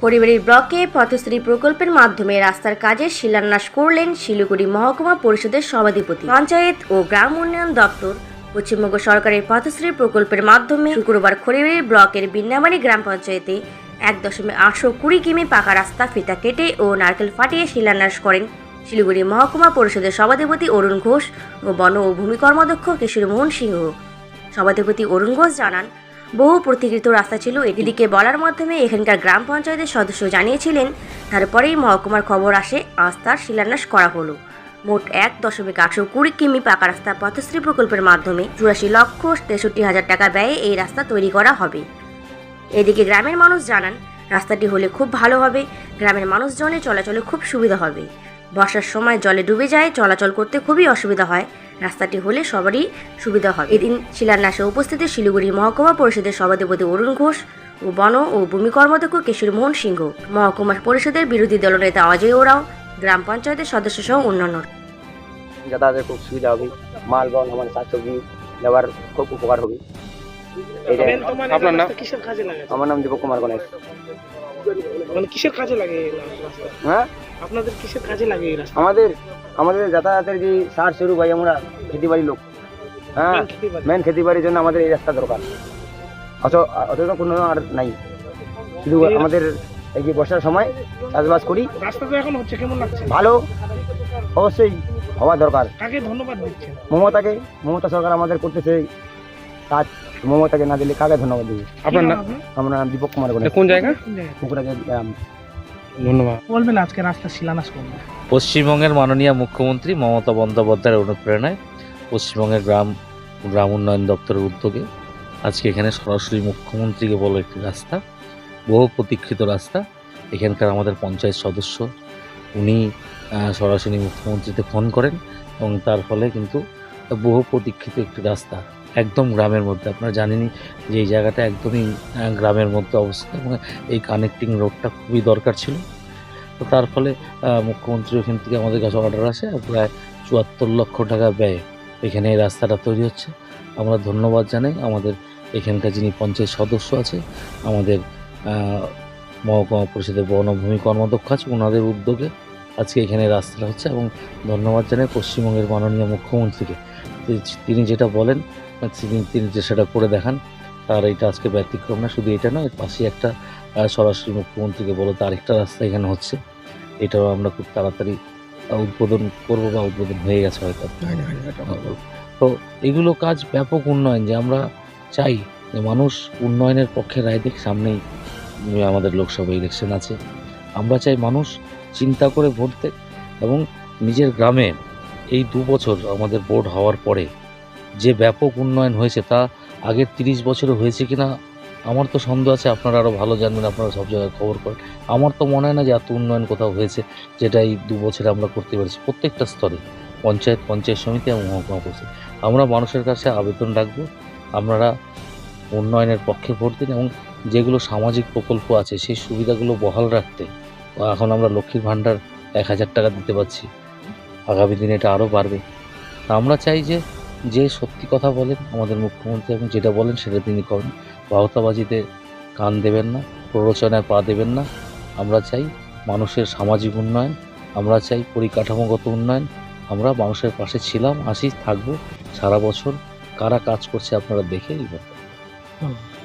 খড়িবাড়ি ব্লকে পথশ্রী প্রকল্পের মাধ্যমে রাস্তার কাজের শিলান্যাস করলেন শিলিগুড়ি মহকুমা পরিষদের সভাধিপতি, পঞ্চায়েত ও গ্রাম উন্নয়ন দপ্তর। পশ্চিমবঙ্গ সরকারের পথশ্রী প্রকল্পের মাধ্যমে শুক্রবার খড়িবাড়ি ব্লকের বিন্নাবাড়ি গ্রাম পঞ্চায়েতে এক দশমিক আটশো কুড়ি কিমি পাকা রাস্তা ফিতা কেটে ও নারকেল ফাটিয়ে শিলান্যাস করেন শিলিগুড়ি মহকুমা পরিষদের সভাধিপতি অরুণ ঘোষ ও বন ও ভূমি কর্মাধ্যক্ষ কিশোর মোহন সিংহ। সভাধিপতি অরুণ ঘোষ জানান বহু প্রতিকৃত রাস্তা ছিল এদিকে বলার মাধ্যমে এখানকার গ্রাম পঞ্চায়েতের সদস্য জানিয়েছিলেন, তারপরেই মহকুমার খবর আসে, আজ তার শিলান্যাস করা হলো। মোট এক দশমিক আটশো কুড়ি কিমি পাকা রাস্তা পথশ্রী প্রকল্পের মাধ্যমে চুরাশি লক্ষ তেষট্টি হাজার টাকা ব্যয়ে এই রাস্তা তৈরি করা হবে। এদিকে গ্রামের মানুষ জানান, রাস্তাটি হলে খুব ভালো হবে, গ্রামের মানুষজনের চলাচলে খুব সুবিধা হবে। বর্ষার সময় জলে ডুবে যায়, চলাচল করতে খুবই অসুবিধা হয়। রাস্তাটি হলে সবারই সুবিধা হবে। এদিন শিলান্যাসে উপস্থিত শিলিগুড়ি মহকুমা পরিষদের সভাধিপতি অরুণ ঘোষ ও বন ও ভূমি কর্মাধ্যক্ষ কিশোর মোহন সিংহ। মহকুমা পরিষদের বিরোধী দলনেতা অজয় ওরাও গ্রাম পঞ্চায়েতের সদস্য সহ অন্যান্য। যাতায়াতের খুব সুবিধা হবে মাল বল আমার শাকসবজি নেওয়ার খুব উপকার হবে। আপনার নাম? আমার নাম দীপক কুমার গণেশ। মানে কিসের কাজে লাগে হ্যাঁ? আপনাদের কিসের কাজে লাগে এই রাস্তা আমাদের আমাদের যাতায়াতের যে সার শুরু ভাই আমরা খেতিবাড়ি লোক। হ্যাঁ মেন খেতেবাড়ি। খেতিবাড়ির জন্য আমাদের এই রাস্তা দরকার। অথচ অথচ কোনো আর নাই। শুধু আমাদের এই যে বর্ষার সময় চাষবাস করি। রাস্তা তো এখন হচ্ছে কেমন লাগছে? ভালো। অবশ্যই হওয়া দরকার। কাকে ধন্যবাদ দিচ্ছেন? মমতাকে মমতা সরকার আমাদের করতেছে কাজ। মমতাকে না দিলে কাকে ধন্যবাদ দেবে? আপনার নাম আমরা দীপক কুমার কোন জায়গা? পুকুরাজের গ্রাম। ধন্যবাদ। বলবেন আজকে রাস্তা শিলান্যাস করবেন পশ্চিমবঙ্গের মাননীয় মুখ্যমন্ত্রী মমতা বন্দ্যোপাধ্যায়ের অনুপ্রেরণায় পশ্চিমবঙ্গের গ্রাম গ্রাম উন্নয়ন দপ্তরের উদ্যোগে আজকে এখানে সরাসরি মুখ্যমন্ত্রীকে বলো একটি রাস্তা বহু প্রতীক্ষিত রাস্তা। এখানকার আমাদের পঞ্চায়েত সদস্য উনি সরাসরি মুখ্যমন্ত্রীতে ফোন করেন এবং তার ফলে কিন্তু বহু প্রতীক্ষিত একটি রাস্তা। একদম গ্রামের মধ্যে। আপনারা জানেনই যে এই জায়গাটা একদমই গ্রামের মধ্যে অবস্থিত এবং এই কানেক্টিং রোডটা খুবই দরকার ছিল। তো তার ফলে মুখ্যমন্ত্রী ওখান থেকে আমাদের কাছে অর্ডার আসে প্রায় চুয়াত্তর লক্ষ টাকা ব্যয় এখানে এই রাস্তাটা তৈরি হচ্ছে। আমরা ধন্যবাদ জানাই আমাদের এখানকার যিনি পঞ্চায়েত সদস্য আছে, আমাদের মহকুমা পরিষদের বনভূমি কর্মাধ্যক্ষ আছে ওনাদের উদ্যোগে আজকে এখানে রাস্তাটা হচ্ছে এবং ধন্যবাদ জানাই পশ্চিমবঙ্গের মাননীয় মুখ্যমন্ত্রীকে। তিনি যেটা বলেন তিনি তিনি যে সেটা করে দেখান তার এটা আজকে ব্যতিক্রম না শুধু এটা নয় এর পাশে একটা সরাসরি মুখ্যমন্ত্রীকে বলো তো আরেকটা রাস্তা এখানে হচ্ছে। এটাও আমরা খুব তাড়াতাড়ি উদ্বোধন করব বা উদ্বোধন হয়ে গেছে হয়তো। তো এগুলো কাজ ব্যাপক উন্নয়ন যে আমরা চাই যে মানুষ উন্নয়নের পক্ষে রায় দিক সামনেই আমাদের লোকসভা ইলেকশন আছে। আমরা চাই মানুষ চিন্তা করে ভোট দেক এবং নিজের গ্রামে এই দু বছর আমাদের বোর্ড হওয়ার পরে যে ব্যাপক উন্নয়ন হয়েছে তা আগের তিরিশ বছরে হয়েছে কি না আমার তো সন্দেহ আছে, আপনারা আরও ভালো জানবেন, আপনারা সব জায়গায় খবর করেন। আমার তো মনে হয় না যে এত উন্নয়ন কোথাও হয়েছে যেটা এই দু বছরে আমরা করতে পেরেছি। প্রত্যেকটা স্তরে, পঞ্চায়েত পঞ্চায়েত সমিতি এবং মহকুমা পরিষদ। আমরা মানুষের কাছে আবেদন রাখব, আপনারা উন্নয়নের পক্ষে ভোট দিন এবং যেগুলো সামাজিক প্রকল্প আছে, সেই সুবিধাগুলো বহাল রাখতে, এখন আমরা লক্ষ্মীর ভাণ্ডার এক হাজার টাকা দিতে পারছি। আগামী দিনে এটা আরও বাড়বে। আমরা চাই যে যে সত্যি কথা বলেন আমাদের মুখ্যমন্ত্রী এবং যেটা বলেন সেটা তিনি করেন। বাহতাবাজিতে কান দেবেন না, প্ররোচনায় পা দেবেন না। আমরা চাই মানুষের সামাজিক উন্নয়ন, আমরা চাই পরিকাঠামোগত উন্নয়ন। আমরা মানুষের পাশে ছিলাম, আসি, থাকব। সারা বছর কারা কাজ করছে আপনারা দেখে এই।